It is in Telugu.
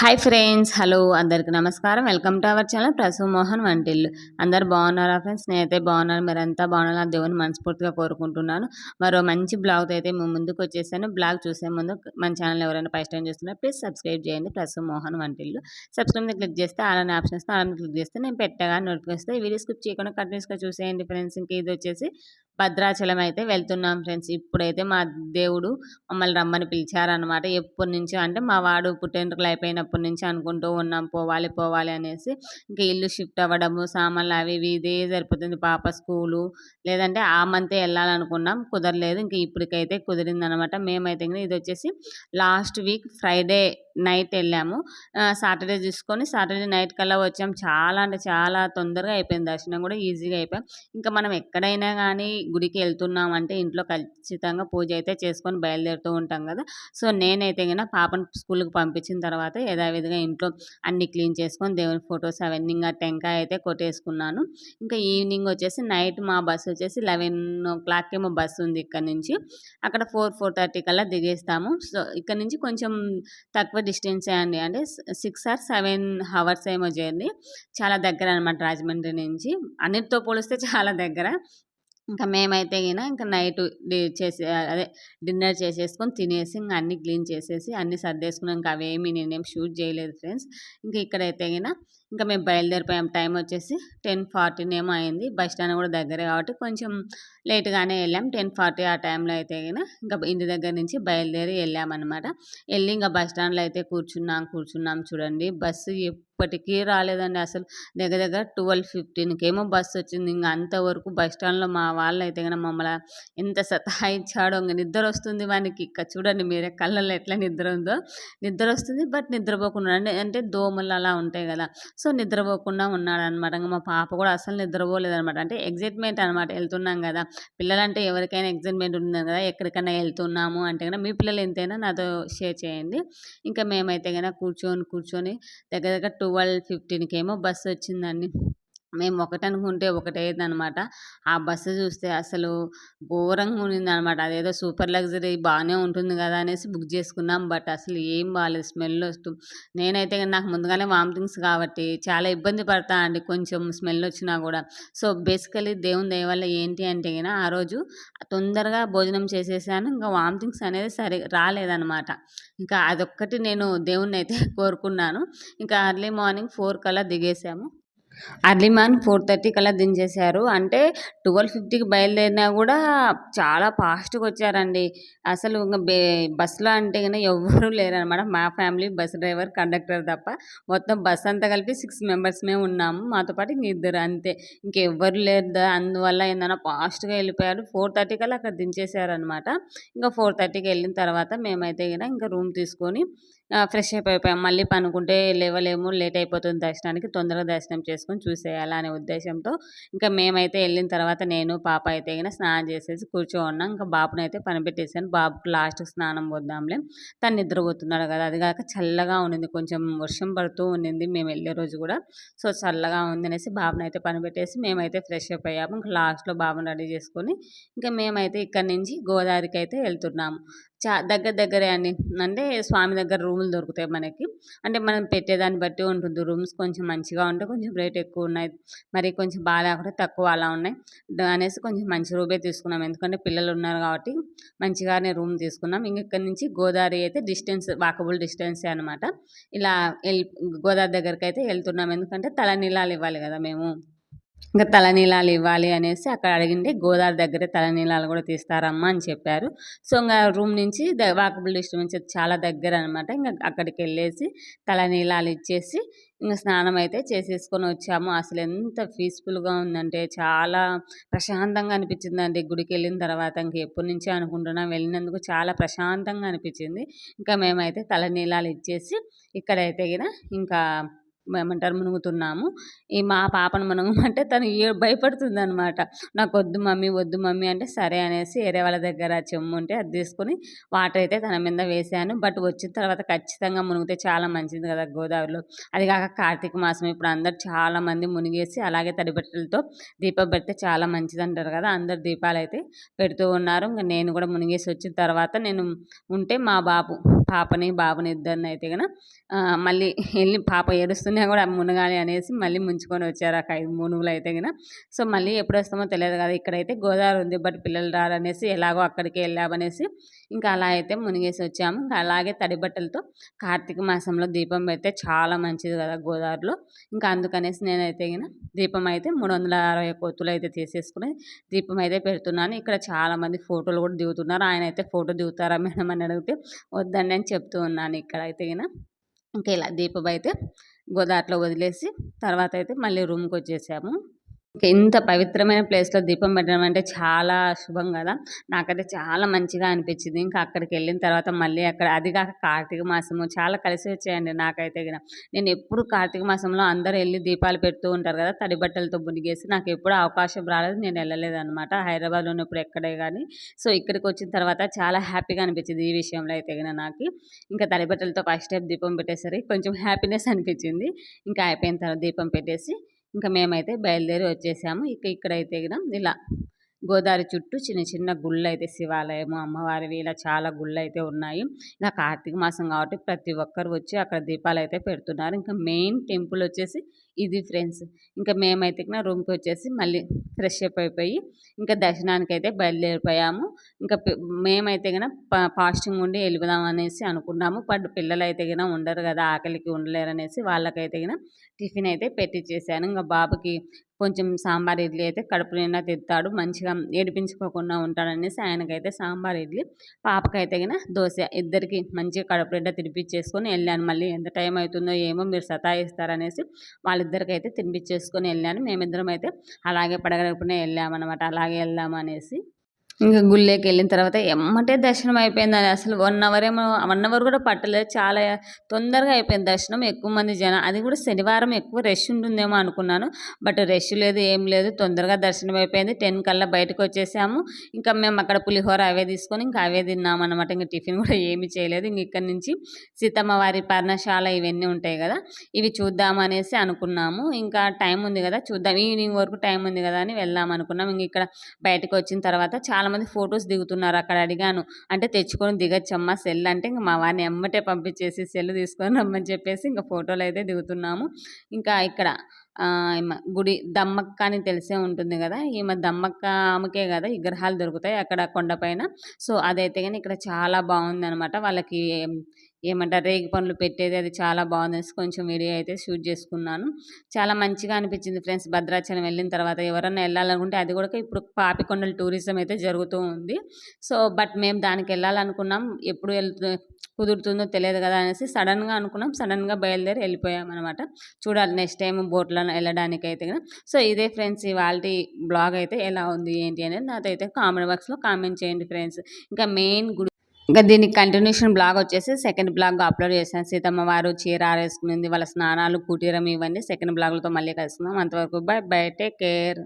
హాయ్ ఫ్రెండ్స్ హలో అందరికి నమస్కారం. Welcome to our channel Prasu Mohan వంటిల్లు అందరు బాగున్నారా ఫ్రెండ్స్ నేనైతే బాగున్నాను. మీరంతా అంతా బాగున్నారు నా దేవుని మనస్ఫూర్తిగా కోరుకుంటున్నాను. మరో మంచి బ్లాగ్తో అయితే మేము ముందుకు వచ్చేసాను. బ్లాగ్ చూసే ముందు మన ఛానల్ ఎవరైనా ఫస్ట్ టైం చూస్తున్నారు ప్లీజ్ సబ్స్క్రైబ్ చేయండి ప్రసూ మోహన్ వంటిల్లు సబ్స్క్రైబ్ క్లిక్ చేస్తే అలానే ఆప్షన్స్ అలానే క్లిక్ చేస్తే నేను పెట్టగా నోటిఫికేషన్ ఈ వీడియో స్కిప్ చేయకుండా కంటిన్యూస్గా చూసేయండి ఫ్రెండ్స్ ఇంక ఇది వచ్చేసి భద్రాచలం అయితే వెళ్తున్నాం ఫ్రెండ్స్. ఇప్పుడైతే మా దేవుడు మమ్మల్ని రమ్మని పిలిచారనమాట ఎప్పటి నుంచో అంటే మా వాడు పుట్టెంటుకలు అయిపోయినప్పటి నుంచి అనుకుంటూ ఉన్నాం. పోవాలి పోవాలి అనేసి. ఇంకా ఇల్లు షిఫ్ట్ అవ్వడము సామాన్లు అవి ఇవి ఇదే సరిపోతుంది. పాప స్కూలు లేదంటే ఆ మంతే వెళ్ళాలనుకున్నాం. కుదరలేదు. ఇంకా ఇప్పటికైతే కుదిరిందనమాట మేమైతే ఇది వచ్చేసి లాస్ట్ వీక్ ఫ్రైడే నైట్ వెళ్ళాము. సాటర్డే చూసుకొని సాటర్డే నైట్ కల్లా వచ్చాం. చాలా అంటే చాలా తొందరగా అయిపోయింది. దర్శనం కూడా ఈజీగా అయిపోయాం. ఇంకా మనం ఎక్కడైనా కానీ గుడికి వెళ్తున్నాం అంటే ఇంట్లో ఖచ్చితంగా పూజ అయితే చేసుకొని బయలుదేరుతూ ఉంటాం కదా. సో నేనైతే కన్నా పాపను స్కూల్కి పంపించిన తర్వాత యథావిధిగా ఇంట్లో అన్ని క్లీన్ చేసుకొని దేవుని ఫొటోస్ అవన్నీ ఇంకా టెంకాయ అయితే కొట్టేసుకున్నాను. ఇంకా ఈవినింగ్ వచ్చేసి నైట్ మా బస్సు వచ్చేసి లెవెన్ ఓ క్లాక్ ఏమో బస్సు ఉంది ఇక్కడ నుంచి. అక్కడ ఫోర్ ఫోర్ థర్టీ కల్లా దిగేస్తాము. సో ఇక్కడ నుంచి కొంచెం తక్కువ డిస్టెన్సే అండి. అంటే సిక్స్ ఆర్ సెవెన్ హవర్స్ ఏమో జర్నీ. చాలా దగ్గర అనమాట రాజమండ్రి నుంచి. అన్నిటితో పోలిస్తే చాలా దగ్గర. ఇంకా మేమైతే గిన ఇంకా నైట్ చేసి అదే డిన్నర్ చేసేసుకొని తినేసి ఇంకా అన్నీ క్లీన్ చేసేసి అన్నీ సర్దేసుకున్నాం. ఇంకా అవేమి నేనేం షూట్ చేయలేదు ఫ్రెండ్స్. ఇంకా ఇక్కడైతే గిన ఇంకా మేము బయలుదేరిపోయాం. టైం వచ్చేసి టెన్ ఫార్టీన్ ఏమో అయింది. బస్ స్టాండ్ కూడా దగ్గరే కాబట్టి కొంచెం లేట్గానే వెళ్ళాం. టెన్ ఫార్టీ ఆ టైంలో అయితే కానీ ఇంకా ఇంటి దగ్గర నుంచి బయలుదేరి వెళ్ళామన్నమాట వెళ్ళి ఇంకా బస్ స్టాండ్లో అయితే కూర్చున్నాం కూర్చున్నాం చూడండి. బస్సు ఇప్పటికీ రాలేదండి. అసలు దగ్గర దగ్గర ట్వెల్వ్ ఫిఫ్టీన్కి ఏమో బస్సు వచ్చింది. ఇంకా అంతవరకు బస్ స్టాండ్లో మా వాళ్ళు అయితే కనుక మమ్మల్ని ఎంత సతాయించాడో ఇంకా నిద్ర వస్తుంది వానికి ఇక చూడండి మీరే కళ్ళల్లో ఎట్లా నిద్ర ఉందో. నిద్ర వస్తుంది బట్ నిద్రపోకుండా అంటే దోమలు అలా ఉంటాయి కదా. సో నిద్రపోకుండా ఉన్నాడనమాట. ఇంకా మా పాప కూడా అసలు నిద్రపోలేదనమాట. అంటే ఎగ్జైట్మెంట్ అనమాట వెళ్తున్నాం కదా. పిల్లలంటే ఎవరికైనా ఎగ్జైట్మెంట్ ఉంది కదా. ఎక్కడికైనా వెళ్తున్నాము అంటే కనుక మీ పిల్లలు ఎంతైనా నాతో షేర్ చేయండి. ఇంకా మేమైతే కనుక కూర్చొని కూర్చొని దగ్గర దగ్గర ట్వెల్వ్ ఫిఫ్టీన్కి ఏమో బస్సు వచ్చిందండి. మేము ఒకటి అనుకుంటే ఒకటి అనమాట ఆ బస్సు చూస్తే అసలు ఘోరంగా అనమాట అదేదో సూపర్ లగ్జరీ బాగానే ఉంటుంది కదా అనేసి బుక్ చేసుకున్నాం. బట్ అసలు ఏం బాగాలేదు స్మెల్ వస్తూ నేనైతే నాకు ముందుగానే వామిటింగ్స్ కాబట్టి చాలా ఇబ్బంది పడతా అండి. కొంచెం స్మెల్ వచ్చినా కూడా. సో బేసికలీ దేవుని దయ వల్ల ఏంటి అంటే కనుక ఆ రోజు తొందరగా భోజనం చేసేసాను. ఇంకా వామిటింగ్స్ అనేది సరి రాలేదనమాట. ఇంకా అదొక్కటి నేను దేవుణ్ణి అయితే కోరుకున్నాను. ఇంకా అర్లీ మార్నింగ్ ఫోర్ కల్లా దిగేసాము. అర్లీ మార్నింగ్ ఫోర్ థర్టీ కల్లా దించేశారు. అంటే ట్వెల్వ్ ఫిఫ్టీకి బయలుదేరినా కూడా చాలా ఫాస్ట్గా వచ్చారండి. అసలు ఇంకా బే బస్సులో అంటే కన్నా ఎవ్వరూ లేరనమాట మా ఫ్యామిలీ బస్ డ్రైవర్ కండక్టర్ తప్ప మొత్తం బస్ అంతా కలిపి సిక్స్ మెంబర్స్ మేము ఉన్నాము. మాతో పాటు ఇంక ఇద్దరు అంతే. ఇంకెవ్వరు లేరు అందువల్ల ఏందన్నా ఫాస్ట్గా వెళ్ళిపోయారు. ఫోర్ థర్టీ కల్లా అక్కడ దించేశారనమాట ఇంకా ఫోర్ థర్టీకి వెళ్ళిన తర్వాత మేమైతే కనుక ఇంకా రూమ్ తీసుకొని ఫ్రెష్ అయిపోయాం. మళ్ళీ పనుకుంటే లేవలేము లేట్ అయిపోతుంది దర్శనానికి తొందరగా దర్శనం చేసుకొని చూసేయాలా అనే ఉద్దేశంతో ఇంకా మేమైతే వెళ్ళిన తర్వాత నేను పాప అయితే కనుక స్నానం చేసేసి కూర్చో ఉన్నాం. ఇంకా బాబుని అయితే పని బాబుకు లాస్ట్ స్నానం వద్దాంలే తను నిద్రపోతున్నాడు కదా అది కాక చల్లగా ఉండింది కొంచెం వర్షం పడుతూ ఉండింది మేము వెళ్ళే రోజు కూడా సో చల్లగా ఉంది అనేసి బాబుని అయితే మేమైతే ఫ్రెష్ అయిపోయాము ఇంకా లాస్ట్లో బాబుని రెడీ చేసుకొని ఇంకా మేమైతే ఇక్కడ నుంచి గోదావరికి అయితే వెళ్తున్నాము. చా దగ్గర దగ్గరే అండి అంటే స్వామి దగ్గర రూములు దొరుకుతాయి మనకి. అంటే మనం పెట్టేదాన్ని బట్టి ఉంటుంది. రూమ్స్ కొంచెం మంచిగా ఉంటే కొంచెం రేట్ ఎక్కువ ఉన్నాయి. మరి కొంచెం బాగా లేకుండా తక్కువ అలా ఉన్నాయి. అనేసి కొంచెం మంచి రూమే తీసుకున్నాం. ఎందుకంటే పిల్లలు ఉన్నారు కాబట్టి మంచిగానే రూమ్ తీసుకున్నాం. ఇంక ఇక్కడ నుంచి గోదావరి అయితే డిస్టెన్స్ వాకబుల్ డిస్టెన్సే అనమాట ఇలా వెళ్ గోదావరి దగ్గరికి అయితే వెళ్తున్నాం. ఎందుకంటే తలనీలాలు ఇవ్వాలి కదా మేము. ఇంకా తలనీలాలు ఇవ్వాలి అనేసి అక్కడ అడిగింది. గోదావరి దగ్గరే తలనీలాలు కూడా తీస్తారమ్మా అని చెప్పారు. సో ఇంకా రూమ్ నుంచి వాకబుల్ డిస్టెన్స్ నుంచి చాలా దగ్గర అనమాట ఇంకా అక్కడికి వెళ్ళేసి తలనీలాలు ఇచ్చేసి ఇంకా స్నానం అయితే చేసేసుకొని వచ్చాము. అసలు ఎంత పీస్ఫుల్గా ఉందంటే చాలా ప్రశాంతంగా అనిపించిందండి. గుడికి వెళ్ళిన తర్వాత ఇంక ఎప్పటి నుంచే అనుకుంటున్నాం. వెళ్ళినందుకు చాలా ప్రశాంతంగా అనిపించింది. ఇంకా మేమైతే తలనీలాలు ఇచ్చేసి ఇక్కడైతే ఇంకా ఏమంటారు మునుగుతున్నాము. ఈ మా పాపను మునగమంటే తను భయపడుతుంది అనమాట నాకు వద్దు మమ్మీ వద్దు మమ్మీ అంటే సరే అనేసి వేరే వాళ్ళ దగ్గర చెమ్ము ఉంటే అది తీసుకొని వాటర్ అయితే తన మీద వేసాను బట్ వచ్చిన తర్వాత ఖచ్చితంగా మునిగితే చాలా మంచిది కదా గోదావరిలో. అది కాక కార్తీక మాసం ఇప్పుడు అందరు చాలా మంది మునిగేసి అలాగే తడిబెట్టలతో దీపం పెడితే చాలా మంచిది అంటారు కదా. అందరు దీపాలు అయితే పెడుతూ ఉన్నారు. ఇంకా నేను కూడా మునిగేసి వచ్చిన తర్వాత నేను ఉంటే మా బాబు పాపని బాబుని ఇద్దరిని అయితే కనుక మళ్ళీ వెళ్ళి పాప ఏడుస్తున్నా కూడా మునగాలి అనేసి మళ్ళీ ముంచుకొని వచ్చారు ఒక ఐదు మునుగులు అయితే కనుక సో మళ్ళీ ఎప్పుడు వస్తామో తెలియదు కదా ఇక్కడైతే గోదావరి ఉంది బట్ పిల్లలు రారనేసి ఎలాగో అక్కడికి వెళ్ళామనేసి ఇంకా అలా అయితే మునిగేసి వచ్చాము. ఇంకా అలాగే తడి బట్టలతో కార్తీక మాసంలో దీపం పెడితే చాలా మంచిది కదా గోదావరిలో. ఇంకా అందుకనేసి నేనైతే కనుక దీపం అయితే మూడు వందల అరవై కోతులు అయితే తీసేసుకుని దీపం అయితే పెడుతున్నాను. ఇక్కడ చాలామంది ఫోటోలు కూడా దిగుతున్నారు. ఆయన అయితే ఫోటో దిగుతారా మేడం అని అడిగితే వద్దండి అని చెప్తూ ఉన్నాను ఇక్కడ అయితే గిన ఇంకా ఇలా దీపం అయితే గోదావరిలో వదిలేసి తర్వాత అయితే మళ్ళీ రూమ్కి వచ్చేసాము. ఇంత పవిత్రమైన ప్లేస్లో దీపం పెట్టడం అంటే చాలా శుభం కదా. నాకైతే చాలా మంచిగా అనిపించింది. ఇంకా అక్కడికి వెళ్ళిన తర్వాత మళ్ళీ అక్కడ అది కాక కార్తీక మాసము చాలా కలిసి వచ్చాయండి నాకైతే గిన. నేను ఎప్పుడు కార్తీక మాసంలో అందరూ వెళ్ళి దీపాలు పెడుతూ ఉంటారు కదా తడి బట్టలతో మునిగేసి నాకు ఎప్పుడు అవకాశం రాలేదు నేను వెళ్ళలేదు అనమాట హైదరాబాద్లో ఉన్నప్పుడు ఎక్కడే కానీ సో ఇక్కడికి వచ్చిన తర్వాత చాలా హ్యాపీగా అనిపించింది ఈ విషయంలో అయితే గిన నాకు. ఇంకా తడి బట్టలతో ఫస్ట్ టైం దీపం పెట్టేసరికి కొంచెం హ్యాపీనెస్ అనిపించింది. ఇంకా అయిపోయిన తర్వాత దీపం పెట్టేసి ఇంకా మేమైతే బయలుదేరి వచ్చేసాము. ఇక ఇక్కడైతే కూడా ఇలా గోదావరి చుట్టూ చిన్న చిన్న గుళ్ళు అయితే శివాలయము అమ్మవారివి ఇలా చాలా గుళ్ళు అయితే ఉన్నాయి. ఇలా కార్తీక మాసం కాబట్టి ప్రతి ఒక్కరు వచ్చి అక్కడ దీపాలు అయితే పెడుతున్నారు. ఇంకా మెయిన్ టెంపుల్ వచ్చేసి ఇది ఫ్రెండ్స్. ఇంకా మేమైతే రూమ్కి వచ్చేసి మళ్ళీ ఫ్రెష్ అప్ అయిపోయి ఇంకా దర్శనానికి అయితే బయలుదేరిపోయాము. ఇంకా మేమైతే కనుక ఫాస్టింగ్ ఉండి వెళ్ళిపోదాం అనేసి అనుకున్నాము. బట్ పిల్లలు అయితే కనుక ఉండరు కదా ఆకలికి ఉండలేరు అనేసి వాళ్ళకైతే కనుక టిఫిన్ అయితే పెట్టించేసాను ఇంకా బాబుకి కొంచెం సాంబార్ ఇడ్లీ అయితే కడుపు నిండా తిడతాడు మంచిగా ఏడిపించుకోకుండా ఉంటాడనేసి ఆయనకైతే సాంబార్ ఇడ్లీ పాపకైతే కనుక దోశ. ఇద్దరికి మంచిగా కడుపు నిండా తినిపించేసుకొని వెళ్ళాను. మళ్ళీ ఎంత టైం అవుతుందో ఏమో మీరు సతాయిస్తారనేసి వాళ్ళిద్దరికి అయితే తినిపించేసుకొని వెళ్ళాను. మేమిద్దరం అయితే అలాగే పడగడపునే వెళ్ళామన్నమాట. అలాగే వెళ్దామనేసి ఇంకా గుళ్ళేకి వెళ్ళిన తర్వాత ఎమ్మటే దర్శనం అయిపోయింది అసలు వన్ అవర్ ఏమో వన్ అవర్ కూడా పట్టలేదు. చాలా తొందరగా అయిపోయింది దర్శనం. ఎక్కువ మంది జనం అది కూడా శనివారం ఎక్కువ రష్ ఉంటుందేమో అనుకున్నాను. బట్ రష్ లేదు ఏం లేదు. తొందరగా దర్శనం అయిపోయింది. టెన్ కల్లా బయటకు వచ్చేసాము. ఇంకా మేము అక్కడ పులిహోర అవే తీసుకొని ఇంకా అవే తిన్నాము అనమాట ఇంకా టిఫిన్ కూడా ఏమి చేయలేదు. ఇంక ఇక్కడ నుంచి సీతమ్మ వారి పర్ణశాల ఇవన్నీ ఉంటాయి కదా ఇవి చూద్దాం అనేసి అనుకున్నాము. ఇంకా టైం ఉంది కదా చూద్దాం. ఈవినింగ్ వరకు టైం ఉంది కదా అని వెళ్దాం అనుకున్నాం. ఇంక ఇక్కడ బయటకు వచ్చిన తర్వాత చాలా చాలామంది ఫొటోస్ దిగుతున్నారు. అక్కడ అడిగాను అంటే తెచ్చుకొని దిగచ్చమ్మా సెల్ అంటే ఇంకా మా వారిని ఎమ్మటే పంపించేసి సెల్ తీసుకొని రమ్మని చెప్పేసి ఇంకా ఫోటోలు అయితే దిగుతున్నాము. ఇంకా ఇక్కడ గుడి దమ్మక్క అని తెలిసే ఉంటుంది కదా ఈమె దమ్మక్క ఆమెకే కదా విగ్రహాలు దొరుకుతాయి అక్కడ కొండపైన. సో అదైతే కానీ ఇక్కడ చాలా బాగుంది అనమాట వాళ్ళకి ఏమంటారు? రేగి పనులు పెట్టేది అది చాలా బాగుంది. కొంచెం వీడియో అయితే షూట్ చేసుకున్నాను. చాలా మంచిగా అనిపించింది ఫ్రెండ్స్. భద్రాచలం వెళ్ళిన తర్వాత ఎవరన్నా వెళ్ళాలనుకుంటే అది కూడా ఇప్పుడు పాపికొండల టూరిజం అయితే జరుగుతూ ఉంది. సో బట్ మేము దానికి వెళ్ళాలనుకున్నాం. ఎప్పుడు వెళ్తు కుదురుతుందో తెలియదు కదా అనేసి సడన్గా అనుకున్నాం. సడన్గా బయలుదేరి వెళ్ళిపోయాం అనమాట చూడాలి నెక్స్ట్ టైం బోట్లో వెళ్ళడానికి అయితే సో ఇదే ఫ్రెండ్స్ ఇవాళ బ్లాగ్ అయితే ఎలా ఉంది ఏంటి అనేది నాకైతే కామెంట్ బాక్స్లో కామెంట్ చేయండి ఫ్రెండ్స్. ఇంకా మెయిన్ గుడి ఇంకా దీనికి కంటిన్యూషన్ బ్లాగ్ వచ్చేసి సెకండ్ బ్లాగ్ అప్లోడ్ చేశాను. సీతమ్మ వారు చీర ఆరేసుకునింది వాళ్ళ స్నానాలు కుటీరం ఇవన్నీ సెకండ్ బ్లాగ్లతో మళ్ళీ కలుసుకుందాం. అంతవరకు బై బై టేక్ కేర్